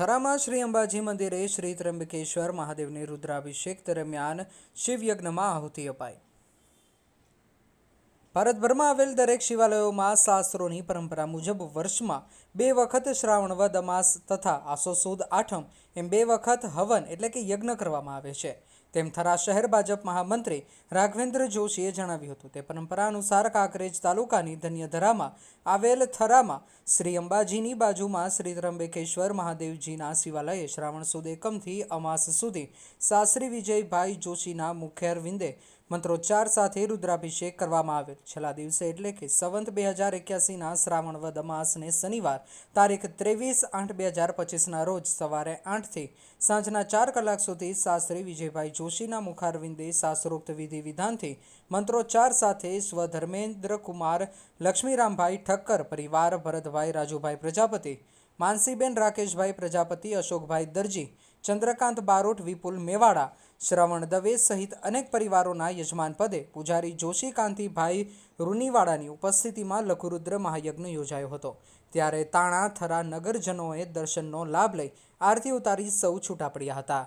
થરામાં શ્રી અંબાજી મંદિરે શ્રી ત્રંબકેશ્વર મહાદેવની રુદ્રાભિષેક દરમિયાન શિવયજ્ઞમાં આહુતિ અપાઈ. ભારતભરમાં આવેલ દરેક શિવાલયોમાં શાસ્ત્રોની પરંપરા મુજબ વર્ષમાં બે વખત શ્રાવણ વદ અમાસ તથા આસો સુદ આઠમ એમ બે વખત હવન એટલે કે યજ્ઞ કરવામાં આવે છે. તેમ થરા શહેર ભાજપ મહામંત્રી રાઘવેન્દ્ર જોશીએ જણાવ્યું હતું. તે પરંપરા અનુસાર કાંકરેજ તાલુકાની ધન્યધરામાં આવેલ થરામાં શ્રી અંબાજીની બાજુમાં શ્રી ત્રંબકેશ્વર મહાદેવજીના શિવાલયે શ્રાવણ સુદ એકમથી અમાસ સુધી સાસરી વિજયભાઈ જોશીના મુખ્ય અરવિંદે મંત્રોચ્ચાર સાથે રુદ્રાભિષેક કરવામાં આવેલ. છેલ્લા દિવસે એટલે કે સંવંત બે હજાર એક્યાસીના શ્રાવણ વદ અમાસને શનિવાર, તારીખ ત્રેવીસ આઠ બે હજાર પચીસના રોજ સવારે આઠથી સાંજના ચાર કલાક સુધી શાસ્ત્રી વિજયભાઈ જોશીના મુખારવિંદે શાસ્ત્રોક્ત વિધિ વિધાનથી મંત્રોચ્ચાર સાથે સ્વધર્મેન્દ્ર કુમાર, લક્ષ્મીરામભાઈ ઠક્કર, પરિવાર ભરતભાઈ રાજુભાઈ પ્રજાપતિ, માનસીબેન રાકેશભાઈ પ્રજાપતિ, અશોકભાઈ દરજી ચંદ્રકાંત બારોટ, વિપુલ મેવાડા, શ્રવણ દવે સહિત અનેક પરિવારોના યજમાન પદે પૂજારી જોશી કાંતિભાઈ રૂનીવાડાની ઉપસ્થિતિમાં લઘુરુદ્ર મહાયજ્ઞ યોજાયો હતો. ત્યારે તાણા થરા નગરજનોએ દર્શનનો લાભ લઈ આરતી ઉતારી સૌ છૂટા પડ્યા હતા.